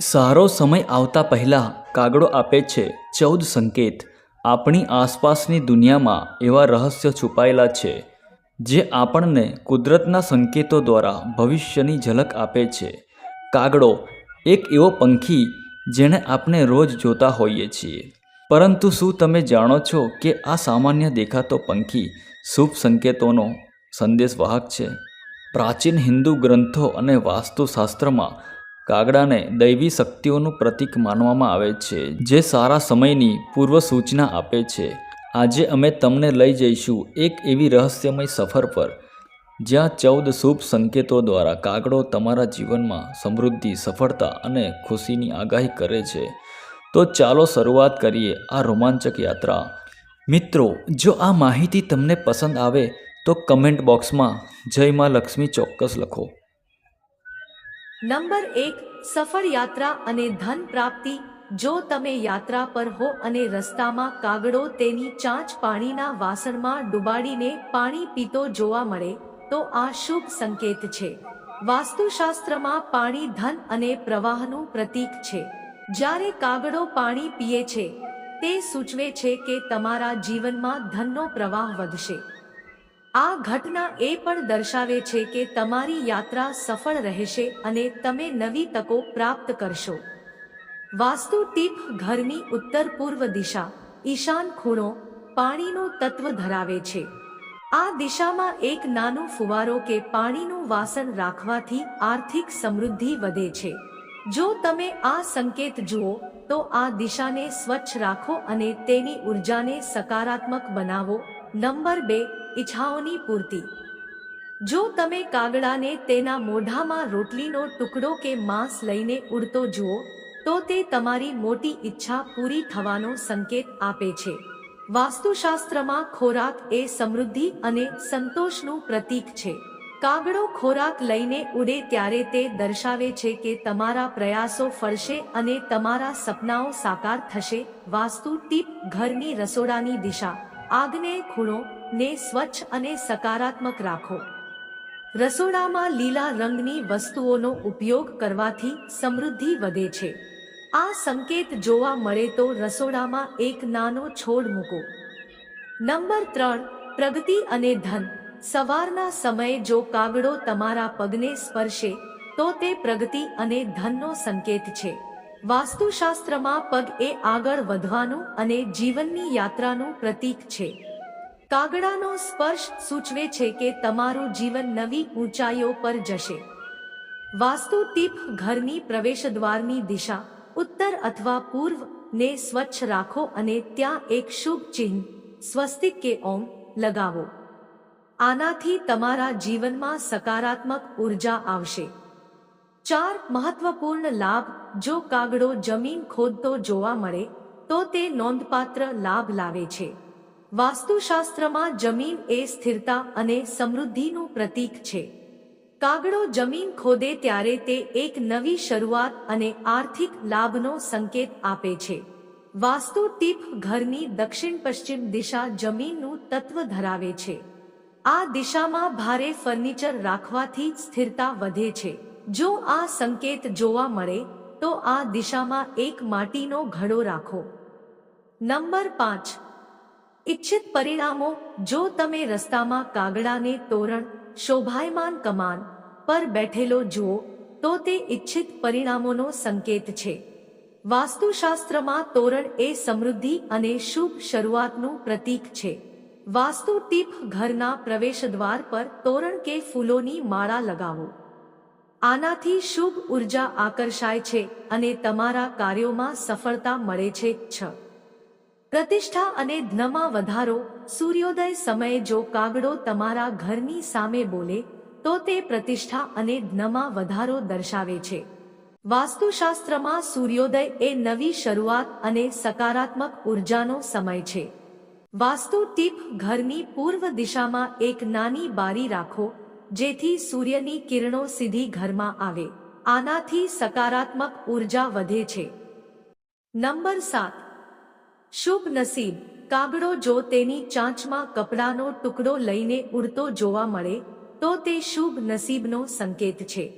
સારો સમય આવતા પહેલાં કાગડો આપે છે ચૌદ સંકેત. આપણી આસપાસની દુનિયામાં એવા રહસ્ય છુપાયેલા છે, જે આપણને કુદરતના સંકેતો દ્વારા ભવિષ્યની ઝલક આપે છે. કાગડો એક એવો પંખી જેને આપણે રોજ જોતા હોઈએ છીએ. પરંતુ શું તમે જાણો છો કે આ સામાન્ય દેખાતો પંખી શુભ સંકેતોનો સંદેશવાહક છે? પ્રાચીન હિન્દુ ગ્રંથો અને વાસ્તુશાસ્ત્રમાં કાગડાને દૈવી શક્તિઓનું પ્રતીક માનવામાં આવે છે, જે સારા સમયની પૂર્વ સૂચના આપે છે. આજે અમે તમને લઈ જઈશું એક એવી રહસ્યમય સફર પર, જ્યાં ચૌદ શુભ સંકેતો દ્વારા કાગડો તમારા જીવનમાં સમૃદ્ધિ, સફળતા અને ખુશીની આગાહી કરે છે. તો ચાલો શરૂઆત કરીએ આ રોમાંચક યાત્રા. મિત્રો, જો આ માહિતી તમને પસંદ આવે, તો કમેન્ટ બોક્સમાં જય માં લક્ષ્મી ચોક્કસ લખો. નંબર એક, સફળ યાત્રા અને ધન પ્રાપ્તિ. જો તમે યાત્રા પર હો અને રસ્તામાં કાગડો તેની ચાંચ પાણીના વાસણમાં ડુબાડીને પાણી પીતો જોવા મળે, તો આ શુભ સંકેત છે. વાસ્તુશાસ્ત્રમાં પાણી ધન અને પ્રવાહનું પ્રતીક છે. જ્યારે કાગડો પાણી પીએ છે, તે સૂચવે છે કે તમારા જીવનમાં ધનનો પ્રવાહ વધશે. આ ઘટના એ પણ દર્શાવે છે કે તમારી યાત્રા સફળ રહેશે અને તમે નવી તકો પ્રાપ્ત કરશો. વાસ્તુ ટીપ, ઘરની ઉત્તર પૂર્વ દિશા. ઈશાન ખૂણો પાણીનું તત્વ ધરાવે છે. આ દિશામાં એક નાનો ફુવારો કે પાણીનું વાસણ રાખવાથી આર્થિક સમૃદ્ધિ વધે છે. જો તમે આ સંકેત જુઓ, તો આ દિશાને સ્વચ્છ રાખો અને તેની ઉર્જાને સકારાત્મક બનાવો. નંબર બે, ઈચ્છાઓની પૂર્તિ. જો તમે કાગડાને તેના મોઢામાં રોટલીનો ટુકડો કે માંસ લઈને ઉડતો જુઓ, તો તે તમારી મોટી ઈચ્છા પૂરી થવાનો સંકેત આપે છે. વાસ્તુશાસ્ત્રમાં ખોરાક એ સમૃદ્ધિ અને સંતોષનું પ્રતીક છે. કાગડો ખોરાક લઈને ઉડે ત્યારે તે દર્શાવે છે કે તમારા પ્રયાસો ફળશે અને તમારા સપનાઓ સાકાર થશે. વાસ્તુ ટીપ, ઘરની રસોડાની દિશા. આગનેય ખૂણો ને સ્વચ્છ અને સકારાત્મક રાખો. રસોડામાં લીલા રંગની વસ્તુઓનો ઉપયોગ કરવાથી સમૃદ્ધિ વધે છે. આ સંકેત જોવા મળે તો રસોડામાં એક નાનો છોડ મૂકો. નંબર ત્રણ, પ્રગતિ અને ધન. સવારના સમયે જો કાગડો તમારા પગને સ્પર્શે, તો તે પ્રગતિ અને ધનનો સંકેત છે. વાસ્તુશાસ્ત્રમાં પગ એ આગળ વધવાનું અને જીવનની યાત્રાનું પ્રતીક છે. કાગડાનો સ્પર્શ સૂચવે છે કે તમારું જીવન નવી ઊંચાઈઓ પર જશે. વાસ્તુ ટીપ ઘરની પ્રવેશદ્વારની દિશા, ઉત્તર અથવા પૂર્વ ને સ્વચ્છ રાખો અને ત્યાં એક શુભ ચિહ્ન, સ્વસ્તિક કે ઓમ, લગાવો. આનાથી તમારા જીવનમાં સકારાત્મક ઊર્જા આવશે. ચાર મહત્વપૂર્ણ લાભ જો કાગડો જમીન ખોદતો જોવા મળે, તો તે નોંધપાત્ર લાભ લાવે છે. વાસ્તુશાસ્ત્રમાં જમીન એ સ્થિરતા અને સમૃદ્ધિનું પ્રતીક છે. કાગડો જમીન ખોદે ત્યારે તે એક નવી શરૂઆત અને આર્થિક લાભનો સંકેત આપે છે. વાસ્તુ ટીપ ઘરની દક્ષિણ પશ્ચિમ દિશા જમીનનું તત્વ ધરાવે છે. આ દિશામાં ભારે ફર્નિચર રાખવાથી સ્થિરતા વધે છે. જો આ સંકેત જોવા મળે, તો આ દિશામાં એક માટીનો ઘડો રાખો. નંબર પાંચ. ઇચ્છિત પરિણામો, જો તમે રસ્તામાં કાગડાને તોરણ, શોભાયમાન કમાન પર બેઠેલો જુઓ, તો તે ઇચ્છિત પરિણામોનો સંકેત છે. વાસ્તુશાસ્ત્રમાં તોરણ એ સમૃદ્ધિ અને શુભ શરૂઆતનું પ્રતીક છે. વાસ્તુ ટીપ ઘરના પ્રવેશદ્વાર પર તોરણ કે ફૂલોની માળા લગાવો. આનાથી શુભ ઊર્જા આકર્ષાય છે અને તમારા કાર્યોમાં સફળતા મળે છે છ. પ્રતિષ્ઠા અને ધનમાં વધારો. સૂર્યોદય સમયે જો કાગડો તમારા ઘરની સામે બોલે, તો તે પ્રતિષ્ઠા અને ધનમાં વધારો દર્શાવે છે. વાસ્તુશાસ્ત્રમાં સૂર્યોદય એ નવી શરૂઆત અને સકારાત્મક ઉર્જાનો સમય છે. વાસ્તુ ટીપ, ઘરની પૂર્વ દિશામાં એક નાની બારી રાખો. જેથી સૂર્યની કિરણો સીધી ઘરમાં આવે. આનાથી સકારાત્મક ઊર્જા વધે છે. નંબર સાત. શુભ નસીબ. કાગડો જો તેની ચાંચમાં કપડાનો ટુકડો લઈને ઉડતો જોવા મળે, તો તે શુભ નસીબનો સંકેત છે.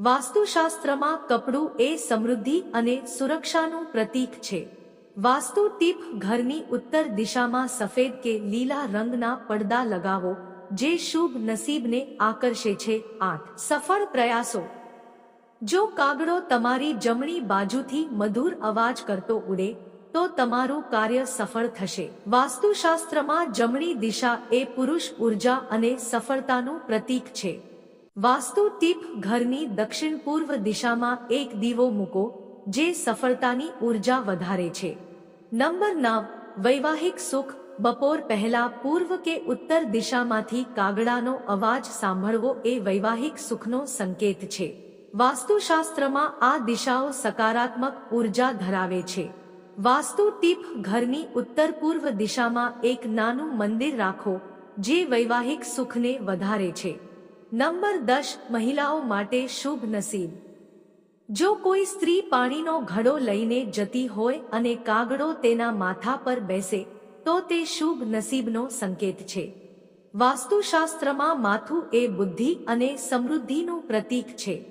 વાસ્તુશાસ્ત્રમાં કપડું એ સમૃદ્ધિ અને સુરક્ષાનું પ્રતીક છે. વાસ્તુ ટીપ ઘરની ઉત્તર દિશામાં સફેદ કે લીલા રંગના પડદા લગાવો જે શુભ નસીબને આકર્ષે છે આઠ સફળ પ્રયાસો. જો કાગડો તમારી જમણી બાજુથી મધુર અવાજ કરતો ઉડે, તો તમારું કાર્ય સફળ થશે. વાસ્તુશાસ્ત્રમાં જમણી દિશા એ પુરુષ ઊર્જા અને સફળતાનું પ્રતીક છે. વાસ્તુ ટીપ ઘરની દક્ષિણ પૂર્વ દિશામાં એક દીવો મૂકો, જે સફળતાની ઊર્જા વધારે છે. નંબર નવ, વૈવાહિક સુખ બપોર પહેલા પૂર્વ કે ઉત્તર દિશામાંથી કાગડાનો અવાજ સાંભળવો એ વૈવાહિક સુખનો સંકેત છે. વાસ્તુશાસ્ત્રમાં આ દિશાઓ સકારાત્મક ઊર્જા ધરાવે છે. વાસ્તુ ટીપ ઘરની ઉત્તર પૂર્વ દિશામાં એક નાનું મંદિર રાખો, જે વૈવાહિક સુખને વધારે છે. નંબર દસ, મહિલાઓ માટે શુભ નસીબ. જો કોઈ સ્ત્રી પાણીનો ઘડો લઈને જતી હોય અને કાગડો તેના માથા પર બેસે તો તે શુભ નસીબનો સંકેત છે. વાસ્તુશાસ્ત્રમાં માથું એ બુદ્ધિ અને સમૃદ્ધિનું પ્રતીક છે.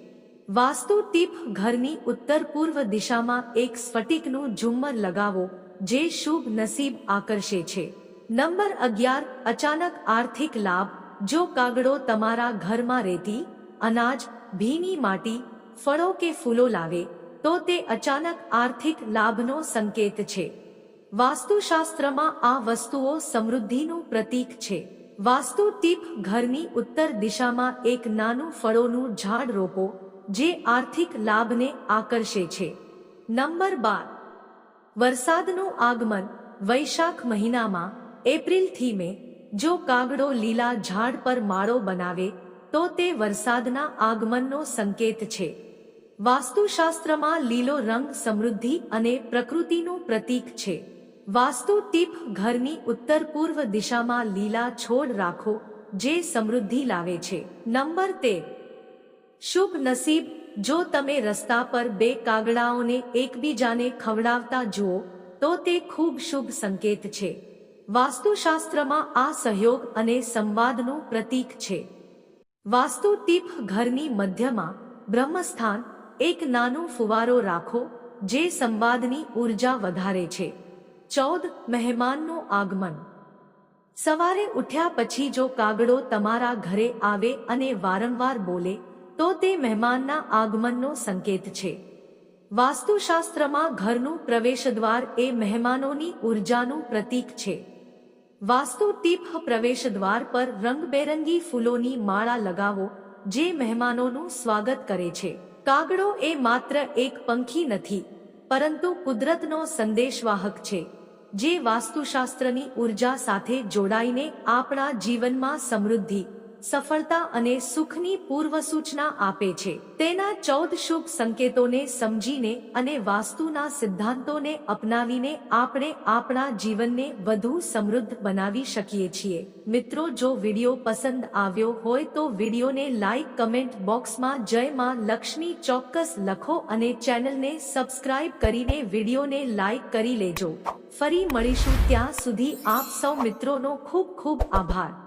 વાસ્તુ ટીપ ઘરની ઉત્તર પૂર્વ દિશામાં એક સ્ફટિકનું ઝુમ્મર લગાવો, જે શુભ નસીબ આકર્ષે છે. નંબર અગિયાર, અચાનક આર્થિક લાભ, જો કાગડો તમારા ઘરમાં રહેતી, અનાજ, ભીની માટી, ફળો કે ફૂલો લાવે, તો તે અચાનક આર્થિક લાભનો સંકેત છે. વાસ્તુશાસ્ત્રમાં આ વસ્તુઓ સમૃદ્ધિનું પ્રતીક છે. વાસ્તુ ટીપ ઘરની ઉત્તર દિશામાં એક નાનું ફળોનું ઝાડ રોપો, જે આર્થિક લાભને આકર્ષે છે. નંબર બાર. વરસાદનું આગમન, વૈશાખ મહિનામાં, એપ્રિલથી મે. જો કાગડો લીલા ઝાડ પર માળો બનાવે, તો તે વરસાદના આગમનનો સંકેત છે. વાસ્તુશાસ્ત્રમાં લીલો રંગ સમૃદ્ધિ અને પ્રકૃતિનું પ્રતીક છે. વાસ્તુ ટીપ ઘરની ઉત્તર પૂર્વ દિશામાં લીલા છોડ રાખો, જે સમૃદ્ધિ લાવે છે. નંબર તેર શુભ નસીબ, જો તમે રસ્તા પર બે કાગડાઓને એકબીજાને ખવડાવતા જુઓ, તો તે ખૂબ શુભ સંકેત છે. વાસ્તુશાસ્ત્રમાં આ સહયોગ અને સંવાદનું પ્રતીક છે. વાસ્તુ ટીપ ઘરની મધ્યમાં, બ્રહ્મસ્થાન, એક નાનું ફુવારો રાખો, જે સંવાદની ઊર્જા વધારે છે. ચૌદ મહેમાનનું આગમન. સવારે ઉઠ્યા પછી જો કાગડો તમારા ઘરે આવે અને વારંવાર બોલે, તો તે મહેમાનના આગમનનો સંકેત છે. વાસ્તુશાસ્ત્રમાં ઘરનું પ્રવેશદ્વાર એ મહેમાનોની ઉર્જાનું પ્રતીક છે. વાસ્તુ ટીપ પ્રવેશદ્વાર પર રંગબેરંગી ફૂલોની માળા લગાવો, જે મહેમાનોનું સ્વાગત કરે છે. કાગડો એ માત્ર એક પંખી નથી, પરંતુ કુદરતનો સંદેશવાહક છે. જે વાસ્તુશાસ્ત્રની ઊર્જા સાથે જોડાઈને આપણા જીવનમાં સમૃદ્ધિ સફળતા અને સુખની પૂર્વ સૂચના આપે છે. તેના ચૌદ શુભ સંકેતોને સમજીને અને વાસ્તુના સિદ્ધાંતોને અપનાવીને આપણે આપણા જીવનને વધુ સમૃદ્ધ બનાવી શકીએ છીએ. મિત્રો, જો વીડિયો પસંદ આવ્યો હોય તો વિડીયોને લાઈક કમેન્ટ બોક્સમાં જય માં લક્ષ્મી ચોક્કસ લખો અને ચેનલને સબસ્ક્રાઇબ કરીને વિડીયોને લાઇક કરી લેજો. ફરી મળીશું ત્યાં સુધી આપ સૌ મિત્રોનો ખૂબ ખૂબ આભાર.